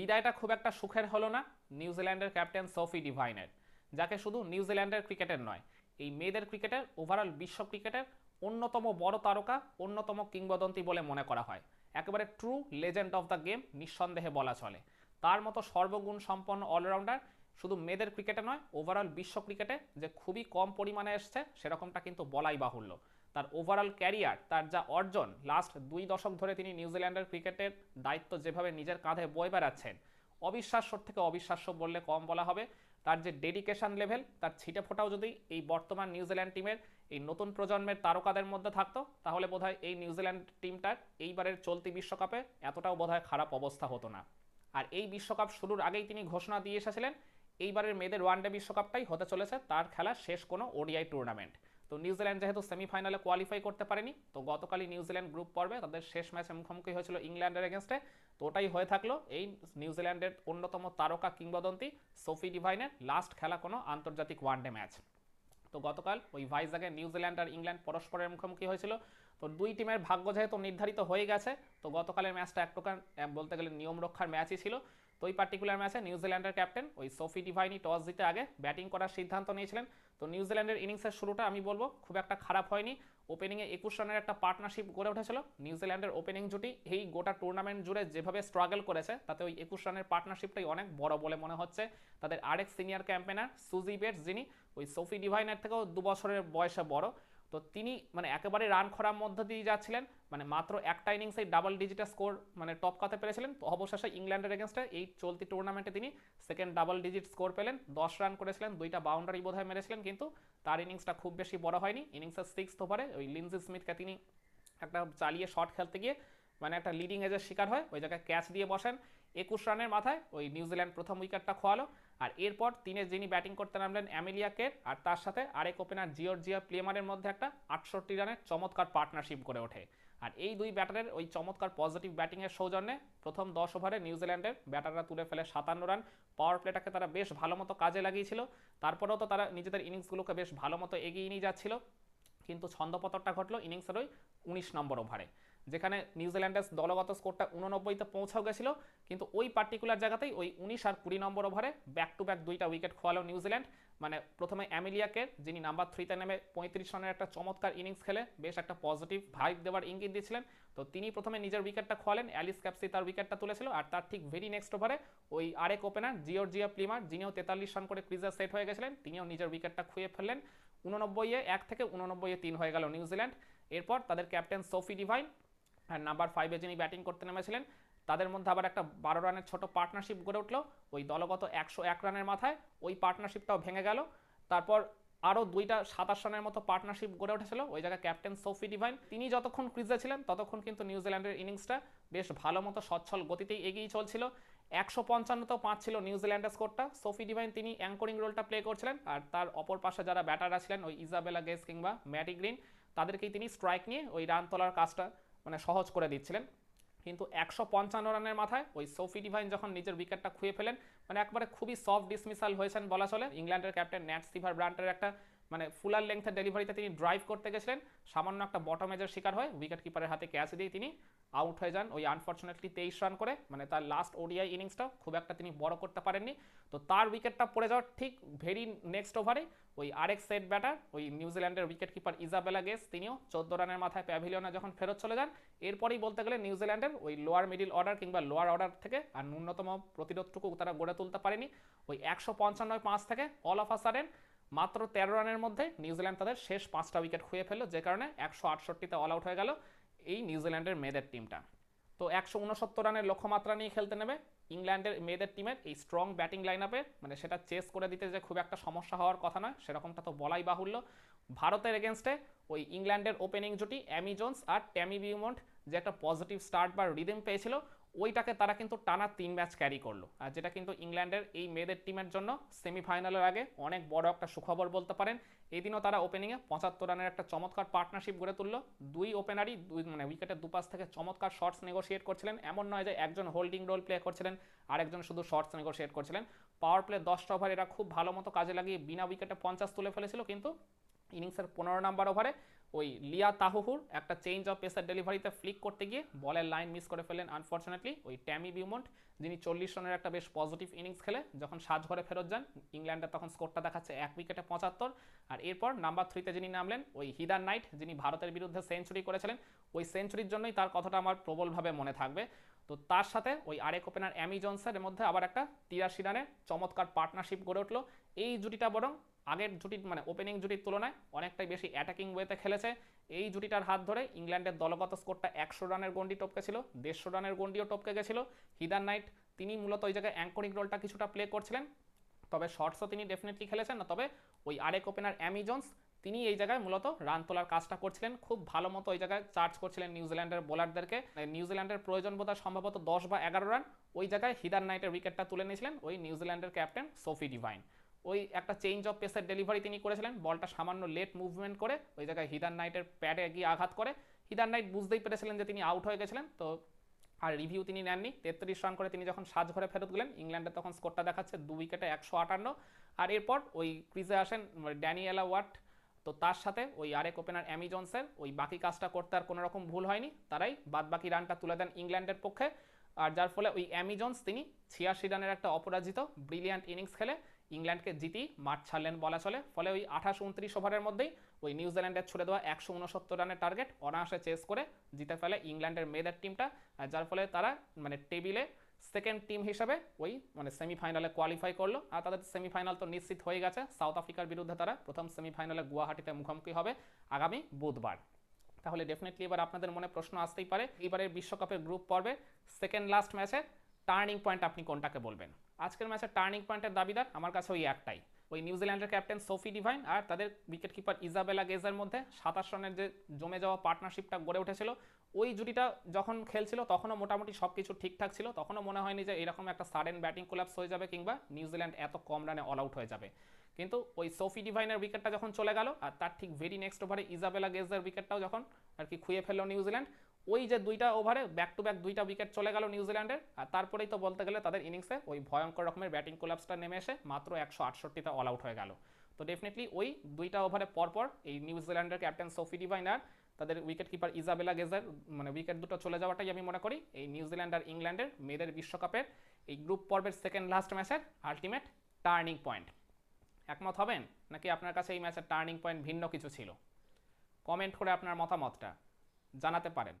বিদায়টা খুব একটা সুখের হলো না নিউজিল্যান্ডের ক্যাপ্টেন সোফি ডিভাইনের, যাকে শুধু নিউজিল্যান্ডের ক্রিকেটের নয়, এই মেয়েদের ক্রিকেটের ওভারঅল বিশ্ব ক্রিকেটের অন্যতম বড় তারকা, অন্যতম কিংবদন্তি বলে মনে করা হয়। একেবারে true legend of the game নিঃসন্দেহে বলা চলে। তার মতো সর্বগুণ সম্পন্ন অলরাউন্ডার শুধু মেয়েদের ক্রিকেটে নয় ওভারঅল বিশ্ব ক্রিকেটে যে খুবই কম পরিমাণে এসছে, সেরকমটা কিন্তু বলাই বাহুল্য। তার ওভারঅল ক্যারিয়ার তার যা অর্জন লাস্ট দুই দশক ধরে তিনি নিউজিল্যান্ডের ক্রিকেটের দায়িত্ব যেভাবে নিজের কাঁধে বয়ে বেড়াচ্ছেন, অবিশ্বাস্য থেকে অবিশ্বাস্য বললে কম বলা হবে, তার যে ডেডিকেশন লেভেল তার ছিটে ফোটাও যদি এই বর্তমান নিউজিল্যান্ড টিমের এই নতুন প্রজন্মের তারকাদের মধ্যে থাকতো, তাহলে বোধহয় এই নিউজিল্যান্ড টিমটার এইবারের চলতি বিশ্বকাপে এতটাও বোধহয় খারাপ অবস্থা হতো না। আর এই বিশ্বকাপ শুরুর আগেই তিনি ঘোষণা দিয়ে এসেছিলেন, এইবারের মেয়েদের ওয়ানডে বিশ্বকাপটাই হতে চলেছে, তার খেলা শেষ কোনো ওডিআই টুর্নামেন্ট তো নিউজিল্যান্ড যেহেতু সেমিফাইনালে কোয়ালিফাই করতে পারেনি, তো গতকালই নিউজিল্যান্ড গ্রুপ পর্বে তাদের শেষ ম্যাচে মুখোমুখি হয়েছিল ইংল্যান্ডের এগেনস্টে তো ওটাই হয়ে থাকল। এই নিউজিল্যান্ডের অন্যতম তারকা কিংবদন্তি সোফি ডিভাইনের লাস্ট খেলা কোনো আন্তর্জাতিক ওয়ানডে ম্যাচ তো গতকাল ওই ভাইজাগে নিউজিল্যান্ড আর ইংল্যান্ড পরস্পরের মুখোমুখি হয়েছিল। তো দুই টিমের ভাগ্য যেহেতু নির্ধারিত হয়ে গেছে, তো গতকালের ম্যাচটা এক প্রকার বলতে গেলে নিয়ম রক্ষার ম্যাচই ছিল। তো ওই পার্টিকুলার ম্যাচে নিউজিল্যান্ডের ক্যাপ্টেন ওই সোফি ডিভাইনি টস জিতে আগে ব্যাটিং করার সিদ্ধান্ত নিয়েছিলেন। তো নিউজিল্যান্ডের ইনিংসের শুরুটা আমি বলব, খুব একটা খারাপ হয়নি। ওপেনিংয়ে একুশ রানের একটা পার্টনারশিপ গড়ে উঠেছিল। নিউজিল্যান্ডের ওপেনিং জুটি এই গোটা টুর্নামেন্ট জুড়ে যেভাবে স্ট্রাগল করেছে, তাতে ওই একুশ রানের পার্টনারশিপটাই অনেক বড় বলে মনে হচ্ছে। তাদের আরেক সিনিয়র ক্যাম্পেনার সুজি বেটস, যিনি ওই সোফি ডিভাইনের থেকেও দু বছরের বয়সে বড়। তো তিনি মানে একেবারে রান খরার মধ্য দিয়ে যাচ্ছিলেন। মানে মাত্র একটা ইনিংসেই ডাবল ডিজিটের স্কোর মানে টপ কাতে পেরেছিলেন। অবশেষে ইংল্যান্ডের এগেনস্টে এই চলতি টুর্নামেন্টে তিনি সেকেন্ড ডাবল ডিজিট স্কোর পেলেন। দশ রান করেছিলেন, দুইটা বাউন্ডারি বোধহয় মেরেছিলেন, কিন্তু তার ইনিংসটা খুব বেশি বড় হয়নি। ইনিংসের সিক্স ওভারে ওই লিন্সি স্মিথকে তিনি একটা চালিয়ে শট খেলতে গিয়ে মানে একটা লিডিং এজের শিকার হয়। ওই জায়গায় ক্যাচ দিয়ে বসেন। একুশ রানের মাথায় ওই নিউজিল্যান্ড প্রথম উইকেটটা খোয়ালো। আর এরপর তিনি যিনি ব্যাটিং করতে নামলেন অ্যামেলিয়া কের আর তার সাথে আরেক ওপেনার জিওর্জিয়া প্লেমারের মধ্যে একটা আটষট্টি রানের চমৎকার পার্টনারশিপ গড়ে ওঠে। আর এই দুই ব্যাটারের ওই চমৎকার পজিটিভ ব্যাটিংয়ের সৌজন্যে প্রথম দশ ওভারে নিউজিল্যান্ডের ব্যাটাররা তুলে ফেলে সাতান্ন রান। পাওয়ার প্লেটাকে তারা বেশ ভালো মতো কাজে লাগিয়েছিল। তারপরেও তো তারা নিজেদের ইনিংসগুলোকে বেশ ভালো মতো এগিয়ে নিয়ে যাচ্ছিল। কিন্তু ছন্দপতনটা ঘটলো ইনিংসের ওই উনিশ নম্বর ওভারে, যেখানে নিউজিল্যান্ডের দলগত স্কোরটা উননব্বইতে পৌঁছাও গেছিল, কিন্তু ওই পার্টিকুলার জায়গাতেই ওই উনিশ আর কুড়ি নম্বর ওভারে ব্যাক টু ব্যাক দুইটা উইকেট খোয়ালো নিউজিল্যান্ড মানে প্রথমে অ্যামিলিয়াকে, যিনি নাম্বার থ্রিতে নেমে পঁয়ত্রিশ রানের একটা চমৎকার ইনিংস খেলে, বেশ একটা পজিটিভ ভাইব দেওয়ার ইঙ্গিত দিয়েছিলেন তো তিনি প্রথমে নিজের উইকেটটা খোয়ালেন, অ্যালিস ক্যাপসি তার উইকেটটা তুলেছিল, আর তার ঠিক ভেরি নেক্সট ওভারে ওই আরেক ওপেনার জিওর্জিয়া প্লিমার যিনিও তেতাল্লিশ রান করে ক্রিজে সেট হয়ে গেছিলেন, তিনিও নিজের উইকেটটা খুঁয়ে ফেললেন। উননব্বইয়ে এক থেকে উননব্বইয়ে তিন হয়ে গেল নিউজিল্যান্ড এরপর তাদের ক্যাপ্টেন সোফি ডিভাইন আর নাম্বার ফাইভে যিনি ব্যাটিং করতে নেমেছিলেন, তাদের মধ্যে আবার একটা বারো রানের ছোট পার্টনারশিপ গড়ে উঠল। ওই দলগত একশো এক রানের মাথায় ওই পার্টনারশিপটাও ভেঙে গেল। তারপর আরও দুইটা সাতাশ রানের মতো পার্টনারশিপ গড়ে উঠেছিল ওই জায়গায় ক্যাপ্টেন সোফি ডিভাইন। তিনি যতক্ষণ ক্রিজে ছিলেন, ততক্ষণ কিন্তু নিউজিল্যান্ডের ইনিংসটা বেশ ভালো মতো সচ্ছল গতিতেই এগিয়ে চলছিল। একশো পঞ্চান্নতেও পাঁচ ছিল নিউজিল্যান্ডের স্কোরটা। সোফি ডিভাইন তিনি অ্যাঙ্করিং রোলটা প্লে করছিলেন, আর তার অপর পাশে যারা ব্যাটাররা ছিলেন, ওই ইজাবেলা গেস কিংবা ম্যাটি গ্রিন, তাদেরকেই তিনি স্ট্রাইক নিয়ে ওই রান তোলার কাজটা মানে সহজ করে দিচ্ছিলেন। কিন্তু একশো পঞ্চান্ন রানের মাথায় ওই সোফি ডিভাইন যখন নিজের উইকেটটা খুঁয়ে ফেলেন মানে একবারে খুবই সফট ডিসমিসাল হয়েছেন বলা চলে। ইংল্যান্ডের ক্যাপ্টেন ন্যাট সিভার ব্রান্টের একটা মানে ফুলার লেংথের ডেলিভারিতে তিনি ড্রাইভ করতে গেছিলেন। সামান্য একটা বটম এজের শিকার হয় উইকেট কিপারের হাতে ক্যাচ দিয়ে তিনি আউট হয়ে যান ওই আনফর্চুনেটলি তেইশ রান করে। মানে তার লাস্ট ওডিআই ইনিংসটা খুব একটা তিনি বড় করতে পারেননি। তো তার উইকেটটা পড়ে যাওয়ার ঠিক ভেরি নেক্সট ওভারে ওই আরেক সেট ব্যাটার ওই নিউজিল্যান্ডের উইকেট কিপার ইজাবেলা গেস তিনিও চোদ্দ রানের মাথায় প্যাভিলিয়নে যখন ফেরত চলে যান, এরপরেই বলতে গেলে নিউজিল্যান্ডের ওই লোয়ার মিডিল অর্ডার কিংবা লোয়ার অর্ডার থেকে আর ন্যূনতম প্রতিরোধটুকু তারা গড়ে তুলতে পারেনি। ওই একশো পঞ্চান্নয় পাঁচ থেকে অল অফ আ সাডেন মাত্র তেরো রানের মধ্যে নিউজিল্যান্ড তাদের শেষ পাঁচটা উইকেট খুঁয়ে ফেলল, যে কারণে একশো আটষট্টিতে অল আউট হয়ে গেল। এই নিউজিল্যান্ডের মেয়েদের টিমটা তো একশো উনসত্তর রানের লক্ষ্যমাত্রা নিয়ে খেলতে নেবে। ইংল্যান্ডের মেয়েদের টিমের এই স্ট্রং ব্যাটিং লাইন আপে মানে সেটা চেস করে দিতে যে খুব একটা সমস্যা হওয়ার কথা নয়, সেরকমটা তো বলাই বাহুল্য। ভারতের এগেনস্টে ওই ইংল্যান্ডের ওপেনিং জুটি অ্যামি জোন্স আর ট্যামি বিউমন্ট যে একটা পজিটিভ স্টার্ট বা রিদিম পেয়েছিল ওইটাকে তারা কিন্তু টানা তিন ম্যাচ ক্যারি করল। আর যেটা কিন্তু ইংল্যান্ডের এই মেয়েদের টিমের জন্য সেমিফাইনালের আগে অনেক বড় একটা সুখবর বলতে পারেন। এই দিনও তারা ওপেনিংয়ে পঁচাত্তর রানের একটা চমৎকার পার্টনারশিপ গড়ে তুললো। দুই ওপেনারই দুই মানে উইকেটের দুপাশ থেকে চমৎকার শর্টস নেগোশিয়েট করছিলেন। এমন নয় যে একজন হোল্ডিং রোল প্লে করছিলেন, আরেকজন শুধু শর্টস নেগোশিয়েট করছিলেন। পাওয়ার প্লে দশটা ওভার এরা খুব ভালো মতো কাজে লাগিয়ে বিনা উইকেটে পঞ্চাশ তুলে ফেলেছিল। কিন্তু ইনিংসের পনেরো নাম্বার ওভারে ওই লিয়া তাহুর একটা চেঞ্জ অফ পেসার ডেলিভারিতে ফ্লিক করতে গিয়ে বলের লাইন মিস করে ফেলেন আনফর্চুনেটলি ওই ট্যামি বিউমন্ট যিনি চল্লিশ রানের একটা বেশ পজিটিভ ইনিংস খেলে, যখন সাজ ঘরে ফেরত যান, ইংল্যান্ডে তখন স্কোরটা দেখাচ্ছে এক উইকেটে পঁচাত্তর। আর এরপর নাম্বার থ্রিতে যিনি নামলেন, ওই হিদার নাইট, যিনি ভারতের বিরুদ্ধে সেঞ্চুরি করেছিলেন, ওই সেঞ্চুরির জন্যই তার কথাটা আমার প্রবলভাবে মনে থাকবে। তো তার সাথে ওই আরেক ওপেনার অ্যামি জনসের মধ্যে আবার একটা তিরাশি রানের চমৎকার পার্টনারশিপ গড়ে উঠল। এই জুটিটা বরং আগের জুটির মানে ওপেনিং জুটির তুলনায় অনেকটাই বেশি অ্যাটাকিং ওয়েতে খেলেছে। এই জুটিটার হাত ধরে ইংল্যান্ডের দলগত স্কোরটা একশো রানের গন্ডি টপকে ছিল, দেড়শো রানের গন্ডিও টপকে গেছিল। হিদার নাইট তিনি মূলত ওই জায়গায় অ্যাঙ্করিং রোলটা কিছুটা প্লে করছিলেন। তবে শর্টসও তিনি ডেফিনেটলি খেলেছেন না, তবে ওই আরেক ওপেনার অ্যামি জোন্স তিনি এই জায়গায় মূলত রান তোলার কাজটা করছিলেন। খুব ভালো মতো ওই জায়গায় চার্জ করছিলেন নিউজিল্যান্ডের বোলারদেরকে। নিউজিল্যান্ডের প্রয়োজন বোধ সম্ভবত দশ বা এগারো রান। ওই জায়গায় হিদার নাইটের উইকেটটা তুলে নিয়েছিলেন ওই নিউজিল্যান্ডের ক্যাপ্টেন সোফি ডিভাইন। ওই একটা চেঞ্জ অফ পেসের ডেলিভারি তিনি করেছিলেন। বলটা সামান্য লেট মুভমেন্ট করে ওই জায়গায় হিদার নাইটের প্যাডে গিয়ে আঘাত করে। হিদার নাইট বুঝতেই পেরেছিলেন যে তিনি আউট হয়ে গেছিলেন। তো আর রিভিউ তিনি নেননি। তেত্রিশ রান করে তিনি যখন সাজ ঘরে ফেরত গেলেন, ইংল্যান্ডের তখন স্কোরটা দেখাচ্ছে দু উইকেটে একশো আটান্ন। আর এরপর ওই ক্রিজে আসেন ড্যানিয়েলা ওয়াট তো তার সাথে ওই আরেক ওপেনার অ্যামি জনসের ওই বাকি কাজটা করতে আর কোনো রকম ভুল হয়নি, তারাই বাদ বাকি রানটা তুলে দেন ইংল্যান্ডের পক্ষে। আর যার ফলে ওই অ্যামি জনস, তিনি ছিয়াশি রানের একটা অপরাজিত ব্রিলিয়ান্ট ইনিংস খেলে ইংল্যান্ডকে জিতি মাঠ ছাড়লেন বলা চলে। ফলে ওই আঠাশ উনত্রিশ ওভারের মধ্যেই ওই নিউজিল্যান্ডের ছুড়ে দেওয়া একশো উনসত্তর রানের টার্গেট অনায়াসে চেস করে জিতে ফেলে ইংল্যান্ডের মেয়েদের টিমটা আর যার ফলে তারা মানে টেবিলে সেকেন্ড টিম হিসেবে, ওই মানে সেমিফাইনালে কোয়ালিফাই করল। আর তাদের সেমিফাইনাল তো নিশ্চিত হয়ে গেছে সাউথ আফ্রিকার বিরুদ্ধে তারা প্রথম সেমিফাইনালে গুয়াহাটিতে মুখোমুখি হবে আগামী বুধবার। তাহলে ডেফিনেটলি এবার আপনাদের মনে প্রশ্ন আসতেই পারে, এবারের বিশ্বকাপের গ্রুপ পর্বে সেকেন্ড লাস্ট ম্যাচে টার্নিং পয়েন্ট আপনি কোনটাকে বলবেন? আজকের ম্যাচে টার্নিং পয়েন্টের দাবিদার আমার কাছে ওই একটাই। ওই নিউজিল্যান্ডের ক্যাপ্টেন সোফি ডিভাইন আর তাদের উইকেট কিপার ইজাবেলা গেজের মধ্যে সাতাশ রানের যে জমে যাওয়া পার্টনারশিপটা গড়ে উঠেছিল ওই জুটিটা যখন খেলছিল, তখনও মোটামুটি সব কিছু ঠিকঠাক ছিল। তখনও মনে হয়নি যে এরকম একটা সাডেন ব্যাটিং কোলাপস হয়ে যাবে কিংবা নিউজিল্যান্ড এত কম রানে অল আউট হয়ে যাবে। কিন্তু ওই সোফি ডিভাইনের উইকেটটা যখন চলে গেল, আর তার ঠিক ভেরি নেক্সট ওভারে ইজাবেলা গেজের উইকেটটাও যখন আর কি খুঁয়ে ফেলল নিউজিল্যান্ড ওই যে দুইটা ওভারে ব্যাক টু ব্যাক দুইটা উইকেট চলে গেল নিউজিল্যান্ডের আর তারপরেই তো বলতে গেলে তাদের ইনিংসে ওই ভয়ঙ্কর রকমের ব্যাটিং কোলাপসটা নেমে এসে মাত্র একশো আটষট্টিতে অল আউট হয়ে গেল। তো ডেফিনেটলি ওই দুইটা ওভারে পরপর এই নিউজিল্যান্ডের ক্যাপ্টেন সোফি ডিভাইন আর তাদের উইকেট কিপার ইজাবেলা গেজার মানে উইকেট দুটো চলে যাওয়াটাই আমি মনে করি। এই নিউজিল্যান্ড আর ইংল্যান্ডের মেয়েদের বিশ্বকাপের এই গ্রুপ পর্বের সেকেন্ড লাস্ট ম্যাচের আলটিমেট টার্নিং পয়েন্ট একমত হবেন? নাকি আপনার কাছে এই ম্যাচের টার্নিং পয়েন্ট ভিন্ন কিছু ছিল? কমেন্ট করে আপনার মতামতটা জানাতে পারেন।